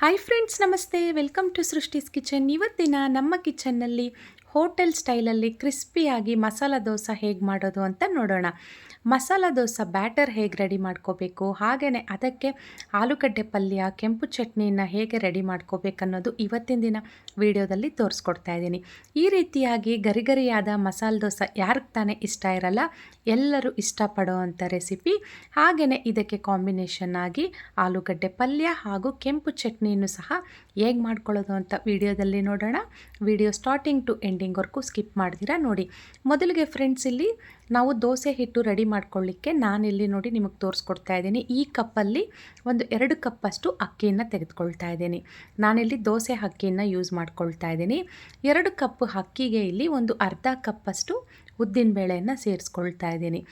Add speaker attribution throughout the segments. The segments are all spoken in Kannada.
Speaker 1: ಹಾಯ್ ಫ್ರೆಂಡ್ಸ್ ನಮಸ್ತೆ. ವೆಲ್ಕಮ್ ಟು ಸೃಷ್ಟಿಸ್ ಕಿಚನ್ ಇವತ್ತಿನ ನಮ್ಮ ಕಿಚನ್ನಲ್ಲಿ ಹೋಟೆಲ್ ಸ್ಟೈಲಲ್ಲಿ ಕ್ರಿಸ್ಪಿಯಾಗಿ ಮಸಾಲ ದೋಸೆ ಹೇಗೆ ಮಾಡೋದು ಅಂತ ನೋಡೋಣ. ಮಸಾಲ ದೋಸೆ ಬ್ಯಾಟರ್ ಹೇಗೆ ರೆಡಿ ಮಾಡ್ಕೋಬೇಕು ಹಾಗೆಯೇ ಅದಕ್ಕೆ ಆಲೂಗಡ್ಡೆ ಪಲ್ಯ, ಕೆಂಪು ಚಟ್ನಿನ ಹೇಗೆ ರೆಡಿ ಮಾಡ್ಕೋಬೇಕನ್ನೋದು ಇವತ್ತಿನ ದಿನ ವಿಡಿಯೋದಲ್ಲಿ ತೋರಿಸ್ಕೊಡ್ತಾ ಇದ್ದೀನಿ. ಈ ರೀತಿಯಾಗಿ ಗರಿಗರಿಯಾದ ಮಸಾಲ ದೋಸೆ ಯಾರಿಗೆ ತಾನೇ ಇಷ್ಟ ಇರಲ್ಲ, ಎಲ್ಲರೂ ಇಷ್ಟಪಡೋ ಅಂಥ ರೆಸಿಪಿ. ಹಾಗೆಯೇ ಇದಕ್ಕೆ ಕಾಂಬಿನೇಷನ್ ಆಗಿ ಆಲೂಗಡ್ಡೆ ಪಲ್ಯ ಹಾಗೂ ಕೆಂಪು ಚಟ್ನಿಯನ್ನು ಸಹ ಹೇಗೆ ಮಾಡ್ಕೊಳ್ಳೋದು ಅಂತ ವಿಡಿಯೋದಲ್ಲಿ ನೋಡೋಣ. ವಿಡಿಯೋ ಸ್ಟಾರ್ಟಿಂಗ್ ಟು ಎಂಡಿಂಗ್ವರೆಗೂ ಸ್ಕಿಪ್ ಮಾಡ್ತೀರಾ ನೋಡಿ. ಮೊದಲಿಗೆ ಫ್ರೆಂಡ್ಸ್ ಇಲ್ಲಿ ನಾವು ದೋಸೆ ಹಿಟ್ಟು ರೆಡಿ ಮಾಡ್ಕೊಳ್ಳಿಕ್ಕೆ ನಾನಿಲ್ಲಿ ನೋಡಿ ನಿಮಗೆ ತೋರಿಸ್ಕೊಡ್ತಾ ಇದ್ದೀನಿ. ಈ ಕಪ್ಪಲ್ಲಿ ಒಂದು ಎರಡು ಕಪ್ಪಷ್ಟು ಅಕ್ಕಿಯನ್ನು ತೆಗೆದುಕೊಳ್ತಾ ಇದ್ದೀನಿ. ನಾನಿಲ್ಲಿ ದೋಸೆ ಅಕ್ಕಿಯನ್ನು ಯೂಸ್ ಮಾಡ್ಕೊಳ್ತಾ ಇದ್ದೀನಿ. ಎರಡು ಕಪ್ ಅಕ್ಕಿಗೆ ಇಲ್ಲಿ ಒಂದು ಅರ್ಧ ಕಪ್ಪಷ್ಟು ಉದ್ದಿನ ಬೇಳೆಯನ್ನು ಸೇರಿಸ್ಕೊಳ್ತಾ ಇದ್ದೀನಿ.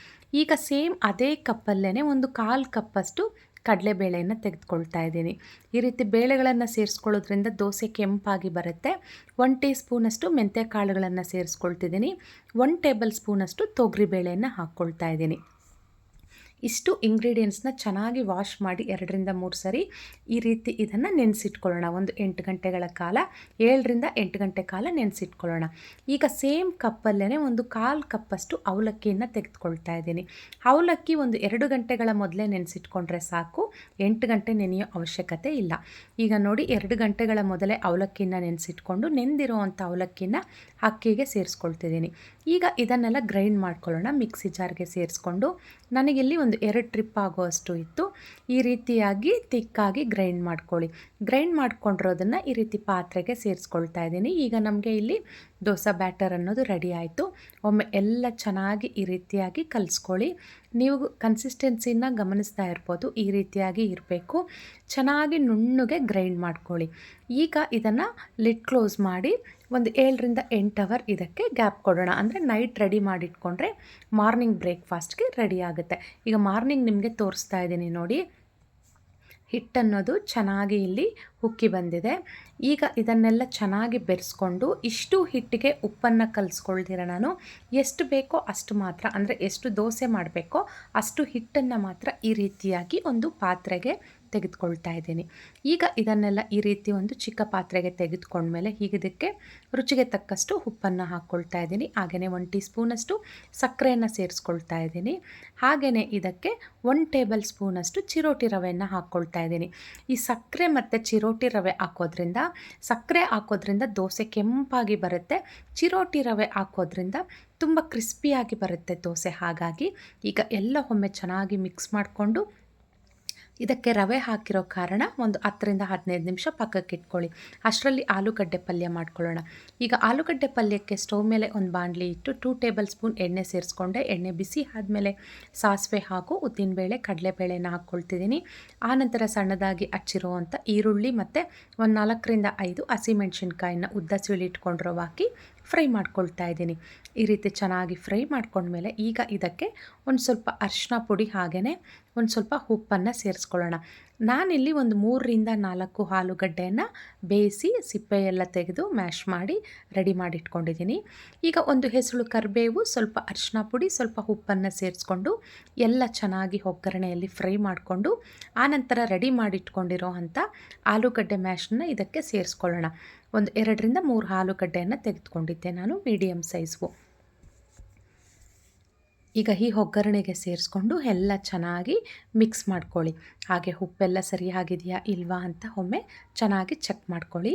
Speaker 1: ಈಗ ಸೇಮ್ ಅದೇ ಕಪ್ಪಲ್ಲೇ ಒಂದು ಕಾಲು ಕಪ್ಪಷ್ಟು ಕಡಲೆಬೇಳೆಯನ್ನು ತೆಗೆದುಕೊಳ್ತಾ ಇದ್ದೀನಿ. ಈ ರೀತಿ ಬೇಳೆಗಳನ್ನು ಸೇರಿಸ್ಕೊಳ್ಳೋದ್ರಿಂದ ದೋಸೆ ಕೆಂಪಾಗಿ ಬರುತ್ತೆ. ಒನ್ ಟೀ ಸ್ಪೂನಷ್ಟು ಮೆಂತ್ಯ ಕಾಳುಗಳನ್ನು ಸೇರಿಸ್ಕೊಳ್ತಿದ್ದೀನಿ. ಒನ್ ಟೇಬಲ್ ಸ್ಪೂನಷ್ಟು ತೊಗರಿ ಬೇಳೆಯನ್ನು ಹಾಕ್ಕೊಳ್ತಾ ಇದ್ದೀನಿ. ಇಷ್ಟು ಇಂಗ್ರೀಡಿಯೆಂಟ್ಸ್ನ ಚೆನ್ನಾಗಿ ವಾಶ್ ಮಾಡಿ ಎರಡರಿಂದ ಮೂರು ಸರಿ ಈ ರೀತಿ ಇದನ್ನು ನೆನೆಸಿಟ್ಕೊಳ್ಳೋಣ. ಒಂದು ಎಂಟು ಗಂಟೆಗಳ ಕಾಲ, ಏಳರಿಂದ ಎಂಟು ಗಂಟೆ ಕಾಲ ನೆನೆಸಿಟ್ಕೊಳ್ಳೋಣ. ಈಗ ಸೇಮ್ ಕಪ್ಪಲ್ಲೇ ಒಂದು ಕಾಲು ಕಪ್ಪಷ್ಟು ಅವಲಕ್ಕಿಯನ್ನು ತೆಗೆದುಕೊಳ್ತಾ ಇದ್ದೀನಿ. ಅವಲಕ್ಕಿ ಒಂದು ಎರಡು ಗಂಟೆಗಳ ಮೊದಲೇ ನೆನೆಸಿಟ್ಕೊಂಡ್ರೆ ಸಾಕು, ಎಂಟು ಗಂಟೆ ನೆನೆಯೋ ಅವಶ್ಯಕತೆ ಇಲ್ಲ. ಈಗ ನೋಡಿ, ಎರಡು ಗಂಟೆಗಳ ಮೊದಲೇ ಅವಲಕ್ಕಿನ ನೆನೆಸಿಟ್ಕೊಂಡು ನೆಂದಿರೋವಂಥ ಅವಲಕ್ಕಿನ ಅಕ್ಕಿಗೆ ಸೇರಿಸ್ಕೊಳ್ತಿದ್ದೀನಿ. ಈಗ ಇದನ್ನೆಲ್ಲ ಗ್ರೈಂಡ್ ಮಾಡ್ಕೊಳ್ಳೋಣ, ಮಿಕ್ಸಿ ಜಾರ್ಗೆ ಸೇರಿಸ್ಕೊಂಡು. ನನಗಿಲ್ಲಿ ಒಂದು ಎರಡು ಟ್ರಿಪ್ ಆಗೋ ಅಷ್ಟು ಇತ್ತು. ಈ ರೀತಿಯಾಗಿ ತಿಕ್ಕಾಗಿ ಗ್ರೈಂಡ್ ಮಾಡ್ಕೊಳ್ಳಿ. ಗ್ರೈಂಡ್ ಮಾಡ್ಕೊಂಡಿರೋದನ್ನು ಈ ರೀತಿ ಪಾತ್ರೆಗೆ ಸೇರಿಸ್ಕೊಳ್ತಾ ಇದ್ದೀನಿ. ಈಗ ನಮಗೆ ಇಲ್ಲಿ ದೋಸೆ ಬ್ಯಾಟರ್ ಅನ್ನೋದು ರೆಡಿ ಆಯಿತು. ಒಮ್ಮೆ ಎಲ್ಲ ಚೆನ್ನಾಗಿ ಈ ರೀತಿಯಾಗಿ ಕಲಿಸ್ಕೊಳ್ಳಿ. ನೀವು ಕನ್ಸಿಸ್ಟೆನ್ಸಿನ ಗಮನಿಸ್ತಾ ಇರ್ಬೋದು, ಈ ರೀತಿಯಾಗಿ ಇರಬೇಕು. ಚೆನ್ನಾಗಿ ನುಣ್ಣಗೆ ಗ್ರೈಂಡ್ ಮಾಡ್ಕೊಳ್ಳಿ. ಈಗ ಇದನ್ನು ಲಿಡ್ ಕ್ಲೋಸ್ ಮಾಡಿ ಒಂದು ಏಳರಿಂದ ಎಂಟು ಅವರ್ ಇದಕ್ಕೆ ಗ್ಯಾಪ್ ಕೊಡೋಣ. ಅಂದರೆ ನೈಟ್ ರೆಡಿ ಮಾಡಿಟ್ಕೊಂಡ್ರೆ ಮಾರ್ನಿಂಗ್ ಬ್ರೇಕ್ಫಾಸ್ಟ್ಗೆ ರೆಡಿ ಆಗುತ್ತೆ. ಈಗ ಮಾರ್ನಿಂಗ್ ನಿಮಗೆ ತೋರಿಸ್ತಾ ಇದ್ದೀನಿ ನೋಡಿ. ಹಿಟ್ಟನ್ನೋದು ಚೆನ್ನಾಗಿ ಇಲ್ಲಿ ಉಕ್ಕಿ ಬಂದಿದೆ. ಈಗ ಇದನ್ನೆಲ್ಲ ಚೆನ್ನಾಗಿ ಬೆರೆಸ್ಕೊಂಡು ಇಷ್ಟು ಹಿಟ್ಟಿಗೆ ಉಪ್ಪನ್ನು ಕಲಿಸ್ಕೊಳ್ದಿರ ನಾನು? ಎಷ್ಟು ಬೇಕೋ ಅಷ್ಟು ಮಾತ್ರ, ಅಂದರೆ ಎಷ್ಟು ದೋಸೆ ಮಾಡಬೇಕೋ ಅಷ್ಟು ಹಿಟ್ಟನ್ನು ಮಾತ್ರ ಈ ರೀತಿಯಾಗಿ ಒಂದು ಪಾತ್ರೆಗೆ ತೆಗೆದುಕೊಳ್ತಾ ಇದ್ದೀನಿ. ಈಗ ಇದನ್ನೆಲ್ಲ ಈ ರೀತಿ ಒಂದು ಚಿಕ್ಕ ಪಾತ್ರೆಗೆ ತೆಗೆದುಕೊಂಡ್ಮೇಲೆ ಹೀಗಿದಕ್ಕೆ ರುಚಿಗೆ ತಕ್ಕಷ್ಟು ಉಪ್ಪನ್ನು ಹಾಕ್ಕೊಳ್ತಾ ಇದ್ದೀನಿ. ಹಾಗೆಯೇ ಒನ್ ಟೀ ಸ್ಪೂನಷ್ಟು ಸಕ್ಕರೆಯನ್ನು ಸೇರಿಸ್ಕೊಳ್ತಾ ಇದ್ದೀನಿ. ಹಾಗೆಯೇ ಇದಕ್ಕೆ ಒನ್ ಟೇಬಲ್ ಸ್ಪೂನಷ್ಟು ಚಿರೋಟಿ ರವೆಯನ್ನು ಹಾಕ್ಕೊಳ್ತಾ ಇದ್ದೀನಿ. ಈ ಸಕ್ಕರೆ ಮತ್ತು ಚಿರೋಟಿ ರವೆ ಹಾಕೋದ್ರಿಂದ, ಸಕ್ಕರೆ ಹಾಕೋದ್ರಿಂದ ದೋಸೆ ಕೆಂಪಾಗಿ ಬರುತ್ತೆ. ಚಿರೋಟಿ ರವೆ ಹಾಕೋದ್ರಿಂದ ತುಂಬ ಕ್ರಿಸ್ಪಿಯಾಗಿ ಬರುತ್ತೆ ದೋಸೆ. ಹಾಗಾಗಿ ಈಗ ಎಲ್ಲ ಒಮ್ಮೆ ಚೆನ್ನಾಗಿ ಮಿಕ್ಸ್ ಮಾಡಿಕೊಂಡು ಇದಕ್ಕೆ ರವೆ ಹಾಕಿರೋ ಕಾರಣ ಒಂದು ಹತ್ತರಿಂದ ಹದಿನೈದು ನಿಮಿಷ ಪಕ್ಕಕ್ಕೆ ಇಟ್ಕೊಳ್ಳಿ. ಅಷ್ಟರಲ್ಲಿ ಆಲೂಗಡ್ಡೆ ಪಲ್ಯ ಮಾಡ್ಕೊಳ್ಳೋಣ. ಈಗ ಆಲೂಗಡ್ಡೆ ಪಲ್ಯಕ್ಕೆ ಸ್ಟವ್ ಮೇಲೆ ಒಂದು ಬಾಣಲಿ ಇಟ್ಟು ಟೂ ಟೇಬಲ್ ಸ್ಪೂನ್ ಎಣ್ಣೆ ಸೇರಿಸ್ಕೊಂಡೆ. ಎಣ್ಣೆ ಬಿಸಿ ಆದಮೇಲೆ ಸಾಸಿವೆ ಹಾಗೂ ಉದ್ದಿನಬೇಳೆ, ಕಡಲೆಬೇಳೆನ ಹಾಕ್ಕೊಳ್ತಿದ್ದೀನಿ. ಆನಂತರ ಸಣ್ಣದಾಗಿ ಹಚ್ಚಿರುವಂಥ ಈರುಳ್ಳಿ ಮತ್ತು ಒಂದು ನಾಲ್ಕರಿಂದ ಐದು ಹಸಿಮೆಣ್ಸಿನ್ಕಾಯಿನ ಉದ್ದ ಇಟ್ಕೊಂಡಿರೋ ಹಾಕಿ ಫ್ರೈ ಮಾಡ್ಕೊಳ್ತಾ ಇದ್ದೀನಿ. ಈ ರೀತಿ ಚೆನ್ನಾಗಿ ಫ್ರೈ ಮಾಡ್ಕೊಂಡ್ಮೇಲೆ ಈಗ ಇದಕ್ಕೆ ಒಂದು ಸ್ವಲ್ಪ ಅರಿಶಿನ ಪುಡಿ ಹಾಗೆಯೇ ಒಂದು ಸ್ವಲ್ಪ ಉಪ್ಪನ್ನು ಸೇರಿಸ್ಕೊಳ್ಳೋಣ. ನಾನಿಲ್ಲಿ ಒಂದು ಮೂರರಿಂದ ನಾಲ್ಕು ಆಲೂಗಡ್ಡೆಯನ್ನು ಬೇಯಿಸಿ ಸಿಪ್ಪೆಯೆಲ್ಲ ತೆಗೆದು ಮ್ಯಾಶ್ ಮಾಡಿ ರೆಡಿ ಮಾಡಿಟ್ಕೊಂಡಿದ್ದೀನಿ. ಈಗ ಒಂದು ಹೆಸಳು ಕರಿಬೇವು, ಸ್ವಲ್ಪ ಅರಿಶಿನ ಪುಡಿ, ಸ್ವಲ್ಪ ಉಪ್ಪನ್ನು ಸೇರಿಸ್ಕೊಂಡು ಎಲ್ಲ ಚೆನ್ನಾಗಿ ಒಗ್ಗರಣೆಯಲ್ಲಿ ಫ್ರೈ ಮಾಡಿಕೊಂಡು ಆನಂತರ ರೆಡಿ ಮಾಡಿಟ್ಕೊಂಡಿರೋ ಅಂಥ ಆಲೂಗಡ್ಡೆ ಮ್ಯಾಶನ್ನ ಇದಕ್ಕೆ ಸೇರಿಸ್ಕೊಳ್ಳೋಣ. ಒಂದು ಎರಡರಿಂದ ಮೂರು ಆಲೂಗಡ್ಡೆಯನ್ನು ತೆಗೆದುಕೊಂಡಿದ್ದೆ ನಾನು ಮೀಡಿಯಮ್ ಸೈಜ್ವು ಈಗ ಈ ಒಗ್ಗರಣೆಗೆ ಸೇರಿಸ್ಕೊಂಡು ಎಲ್ಲ ಚೆನ್ನಾಗಿ ಮಿಕ್ಸ್ ಮಾಡ್ಕೊಳ್ಳಿ. ಹಾಗೆ ಉಪ್ಪೆಲ್ಲ ಸರಿಯಾಗಿದೆಯಾ ಇಲ್ವಾ ಅಂತ ಒಮ್ಮೆ ಚೆನ್ನಾಗಿ ಚೆಕ್ ಮಾಡ್ಕೊಳ್ಳಿ.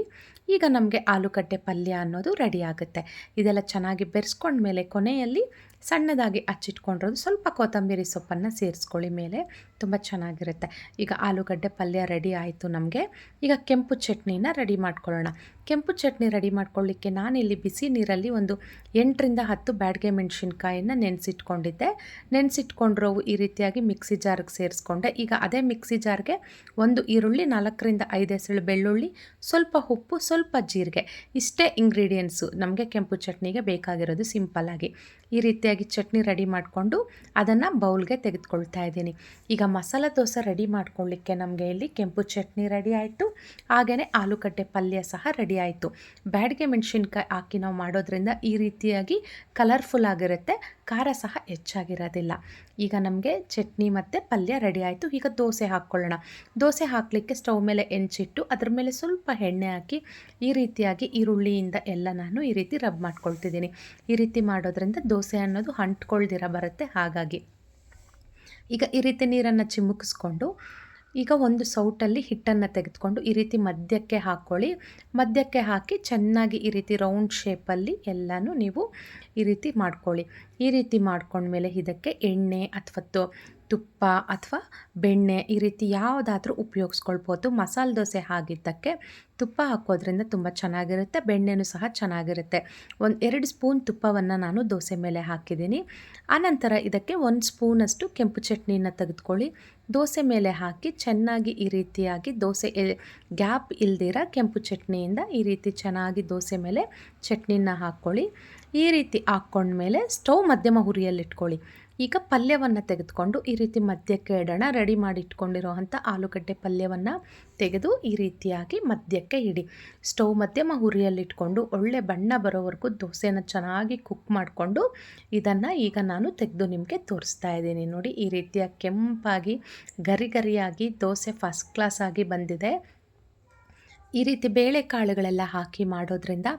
Speaker 1: ಈಗ ನಮಗೆ ಆಲೂಗಡ್ಡೆ ಪಲ್ಯ ಅನ್ನೋದು ರೆಡಿ ಆಗುತ್ತೆ. ಇದೆಲ್ಲ ಚೆನ್ನಾಗಿ ಬೆರೆಸ್ಕೊಂಡ್ಮೇಲೆ ಕೊನೆಯಲ್ಲಿ ಸಣ್ಣದಾಗಿ ಹಚ್ಚಿಟ್ಕೊಂಡಿರೋದು ಸ್ವಲ್ಪ ಕೊತ್ತಂಬರಿ ಸೊಪ್ಪನ್ನು ಸೇರಿಸ್ಕೊಳ್ಳಿ ಮೇಲೆ. ತುಂಬ ಚೆನ್ನಾಗಿರುತ್ತೆ. ಈಗ ಆಲೂಗಡ್ಡೆ ಪಲ್ಯ ರೆಡಿ ಆಯಿತು ನಮಗೆ. ಈಗ ಕೆಂಪು ಚಟ್ನಿನ ರೆಡಿ ಮಾಡ್ಕೊಳ್ಳೋಣ. ಕೆಂಪು ಚಟ್ನಿ ರೆಡಿ ಮಾಡ್ಕೊಳ್ಳಿಕ್ಕೆ ನಾನಿಲ್ಲಿ ಬಿಸಿ ನೀರಲ್ಲಿ ಒಂದು ಎಂಟರಿಂದ ಹತ್ತು ಬ್ಯಾಡ್ಗೆ ಮೆಣಸಿನ್ಕಾಯಿಯನ್ನು ನೆನೆಸಿಟ್ಕೊಂಡಿದ್ದೆ. ನೆನೆಸಿಟ್ಕೊಂಡಿರೋವು ಈ ರೀತಿಯಾಗಿ ಮಿಕ್ಸಿ ಜಾರ್ಗೆ ಸೇರಿಸ್ಕೊಂಡೆ. ಈಗ ಅದೇ ಮಿಕ್ಸಿ ಜಾರ್ಗೆ ಒಂದು ಈರುಳ್ಳಿ, ನಾಲ್ಕರಿಂದ ಐದು ಎಸಳು ಬೆಳ್ಳುಳ್ಳಿ, ಸ್ವಲ್ಪ ಉಪ್ಪು, ಸ್ವಲ್ಪ ಜೀರಿಗೆ. ಇಷ್ಟೇ ಇಂಗ್ರೀಡಿಯೆಂಟ್ಸು ನಮಗೆ ಕೆಂಪು ಚಟ್ನಿಗೆ ಬೇಕಾಗಿರೋದು ಸಿಂಪಲ್ಲಾಗಿ ಈ ರೀತಿಯಾಗಿ ಚಟ್ನಿ ರೆಡಿ ಮಾಡಿಕೊಂಡು ಅದನ್ನು ಬೌಲ್ಗೆ ತೆಗೆದುಕೊಳ್ತಾ ಇದ್ದೀನಿ. ಈಗ ಮಸಾಲ ದೋಸೆ ರೆಡಿ ಮಾಡ್ಕೊಳ್ಳಿಕ್ಕೆ ನಮಗೆ ಇಲ್ಲಿ ಕೆಂಪು ಚಟ್ನಿ ರೆಡಿ ಆಯಿತು. ಹಾಗೆಯೇ ಆಲೂಗಡ್ಡೆ ಪಲ್ಯ ಸಹ ರೆಡಿ ಆಯಿತು. ಬ್ಯಾಡಿಗೆ ಮೆಣಸಿನ್ಕಾಯಿ ಹಾಕಿ ನಾವು ಮಾಡೋದ್ರಿಂದ ಈ ರೀತಿಯಾಗಿ ಕಲರ್ಫುಲ್ ಆಗಿರುತ್ತೆ. ಖಾರ ಸಹ ಹೆಚ್ಚಾಗಿರೋದಿಲ್ಲ. ಈಗ ನಮಗೆ ಚಟ್ನಿ ಮತ್ತು ಪಲ್ಯ ರೆಡಿ ಆಯಿತು. ಈಗ ದೋಸೆ ಹಾಕ್ಕೊಳ್ಳೋಣ. ದೋಸೆ ಹಾಕಲಿಕ್ಕೆ ಸ್ಟವ್ ಮೇಲೆ ಹೆಂಚಿಟ್ಟು, ಅದ್ರ ಮೇಲೆ ಸ್ವಲ್ಪ ಎಣ್ಣೆ ಹಾಕಿ ಈ ರೀತಿಯಾಗಿ ಈರುಳ್ಳಿಯಿಂದ ಎಲ್ಲ ನಾನು ಈ ರೀತಿ ರಬ್ ಮಾಡ್ಕೊಳ್ತಿದ್ದೀನಿ. ಈ ರೀತಿ ಮಾಡೋದ್ರಿಂದ ದೋಸೆ ಅನ್ನೋದು ಅಂಟ್ಕೊಳ್ದಿರ ಬರುತ್ತೆ ಹಾಗಾಗಿ. ಈಗ ಈ ರೀತಿ ನೀರನ್ನು ಚಿಮುಕಿಸ್ಕೊಂಡು ಈಗ ಒಂದು ಸೌಟಲ್ಲಿ ಹಿಟ್ಟನ್ನು ತೆಗೆದುಕೊಂಡು ಈ ರೀತಿ ಮಧ್ಯಕ್ಕೆ ಹಾಕ್ಕೊಳ್ಳಿ. ಮಧ್ಯಕ್ಕೆ ಹಾಕಿ ಚೆನ್ನಾಗಿ ಈ ರೀತಿ ರೌಂಡ್ ಶೇಪಲ್ಲಿ ಎಲ್ಲನೂ ನೀವು ಈ ರೀತಿ ಮಾಡ್ಕೊಳ್ಳಿ. ಈ ರೀತಿ ಮಾಡ್ಕೊಂಡ್ಮೇಲೆ ಇದಕ್ಕೆ ಎಣ್ಣೆ ಅಥವಾ ತುಪ್ಪ ಅಥವಾ ಬೆಣ್ಣೆ ಈ ರೀತಿ ಯಾವುದಾದ್ರೂ ಉಪಯೋಗಿಸ್ಕೊಳ್ಬೋದು. ಮಸಾಲೆ ದೋಸೆ ಆಗಿದ್ದಕ್ಕೆ ತುಪ್ಪ ಹಾಕೋದ್ರಿಂದ ತುಂಬ ಚೆನ್ನಾಗಿರುತ್ತೆ, ಬೆಣ್ಣೆನೂ ಸಹ ಚೆನ್ನಾಗಿರುತ್ತೆ. ಒಂದು ಎರಡು ಸ್ಪೂನ್ ತುಪ್ಪವನ್ನು ನಾನು ದೋಸೆ ಮೇಲೆ ಹಾಕಿದ್ದೀನಿ. ಆನಂತರ ಇದಕ್ಕೆ ಒಂದು ಸ್ಪೂನಷ್ಟು ಕೆಂಪು ಚಟ್ನಿನ ತೆಗೆದುಕೊಳ್ಳಿ. ದೋಸೆ ಮೇಲೆ ಹಾಕಿ ಚೆನ್ನಾಗಿ ಈ ರೀತಿಯಾಗಿ ದೋಸೆ ಗ್ಯಾಪ್ ಇಲ್ದಿರ ಕೆಂಪು ಚಟ್ನಿಯಿಂದ ಈ ರೀತಿ ಚೆನ್ನಾಗಿ ದೋಸೆ ಮೇಲೆ ಚಟ್ನಿನ ಹಾಕ್ಕೊಳ್ಳಿ. ಈ ರೀತಿ ಹಾಕ್ಕೊಂಡ್ಮೇಲೆ ಸ್ಟವ್ ಮಧ್ಯಮ ಹುರಿಯಲ್ಲಿಟ್ಕೊಳ್ಳಿ. ಈಗ ಪಲ್ಯವನ್ನು ತೆಗೆದುಕೊಂಡು ಈ ರೀತಿ ಮಧ್ಯಕ್ಕೆ ಇಡೋಣ ರೆಡಿ ಮಾಡಿ ಇಟ್ಕೊಂಡಿರೋ ಅಂಥ ಆಲೂಗಡ್ಡೆ ಪಲ್ಯವನ್ನು ತೆಗೆದು ಈ ರೀತಿಯಾಗಿ ಮಧ್ಯಕ್ಕೆ ಇಡಿ. ಸ್ಟವ್ ಮಧ್ಯಮ ಹುರಿಯಲ್ಲಿಟ್ಕೊಂಡು ಒಳ್ಳೆ ಬಣ್ಣ ಬರೋವರೆಗೂ ದೋಸೆನ ಚೆನ್ನಾಗಿ ಕುಕ್ ಮಾಡಿಕೊಂಡು ಇದನ್ನು ಈಗ ನಾನು ತೆಗೆದು ನಿಮಗೆ ತೋರಿಸ್ತಾ ಇದ್ದೀನಿ. ನೋಡಿ, ಈ ರೀತಿಯ ಕೆಂಪಾಗಿ ಗರಿ ಗರಿಯಾಗಿ ದೋಸೆ ಫಸ್ಟ್ ಕ್ಲಾಸ್ ಆಗಿ ಬಂದಿದೆ. ಈ ರೀತಿ ಬೇಳೆಕಾಳುಗಳೆಲ್ಲ ಹಾಕಿ ಮಾಡೋದ್ರಿಂದ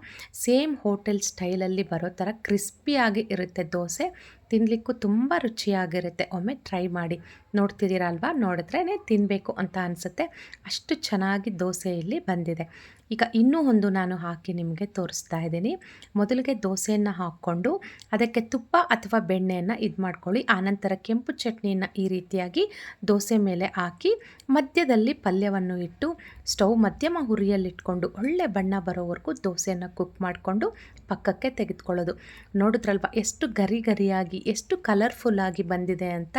Speaker 1: ಸೇಮ್ ಹೋಟೆಲ್ ಸ್ಟೈಲಲ್ಲಿ ಬರೋ ಥರ ಕ್ರಿಸ್ಪಿಯಾಗಿ ಇರುತ್ತೆ ದೋಸೆ. ತಿನ್ನಲಿಕ್ಕೂ ತುಂಬ ರುಚಿಯಾಗಿರುತ್ತೆ. ಒಮ್ಮೆ ಟ್ರೈ ಮಾಡಿ. ನೋಡ್ತಿದ್ದೀರಾ ಅಲ್ವಾ ನೋಡಿದ್ರೇ ತಿನ್ನಬೇಕು ಅಂತ ಅನಿಸುತ್ತೆ. ಅಷ್ಟು ಚೆನ್ನಾಗಿ ದೋಸೆ ಇಲ್ಲಿ ಬಂದಿದೆ. ಈಗ ಇನ್ನೂ ಒಂದು ನಾನು ಹಾಕಿ ನಿಮಗೆ ತೋರಿಸ್ತಾ ಇದ್ದೀನಿ. ಮೊದಲಿಗೆ ದೋಸೆಯನ್ನು ಹಾಕ್ಕೊಂಡು ಅದಕ್ಕೆ ತುಪ್ಪ ಅಥವಾ ಬೆಣ್ಣೆಯನ್ನು ಇದು ಮಾಡ್ಕೊಳ್ಳಿ. ಆನಂತರ ಕೆಂಪು ಚಟ್ನಿಯನ್ನು ಈ ರೀತಿಯಾಗಿ ದೋಸೆ ಮೇಲೆ ಹಾಕಿ ಮಧ್ಯದಲ್ಲಿ ಪಲ್ಯವನ್ನು ಇಟ್ಟು ಸ್ಟವ್ ಮಧ್ಯಮ ಹುರಿಯಲ್ಲಿಟ್ಕೊಂಡು ಒಳ್ಳೆ ಬಣ್ಣ ಬರೋವರೆಗೂ ದೋಸೆಯನ್ನು ಕುಕ್ ಮಾಡಿಕೊಂಡು ಪಕ್ಕಕ್ಕೆ ತೆಗೆದುಕೊಳ್ಳೋದು. ನೋಡಿದ್ರಲ್ವ? ಎಷ್ಟು ಗರಿ ಗರಿಯಾಗಿ ಎಷ್ಟು ಕಲರ್ಫುಲ್ಲಾಗಿ ಬಂದಿದೆ ಅಂತ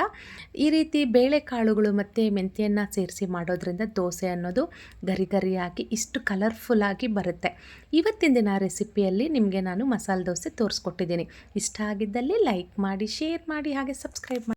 Speaker 1: ಈ ರೀತಿ ಬೇಳೆಕಾಳುಗಳು ಮತ್ತು ಮೆಂತೆಯನ್ನು ಸೇರಿಸಿ ಮಾಡೋದ್ರಿಂದ ದೋಸೆ ಅನ್ನೋದು ಗರಿ ಗರಿಯಾಗಿ ಇಷ್ಟು ಕಲರ್ಫುಲ್ಲಾಗಿ ಬರುತ್ತೆ. ಇವತ್ತಿನ ದಿನ ರೆಸಿಪಿಯಲ್ಲಿ ನಿಮಗೆ ನಾನು ಮಸಾಲೆ ದೋಸೆ ತೋರಿಸ್ಕೊಟ್ಟಿದ್ದೀನಿ. ಇಷ್ಟ ಆಗಿದ್ದಲ್ಲಿ ಲೈಕ್ ಮಾಡಿ ಶೇರ್ ಮಾಡಿ, ಹಾಗೆ ಸಬ್ಸ್ಕ್ರೈಬ್ ಮಾಡಿ.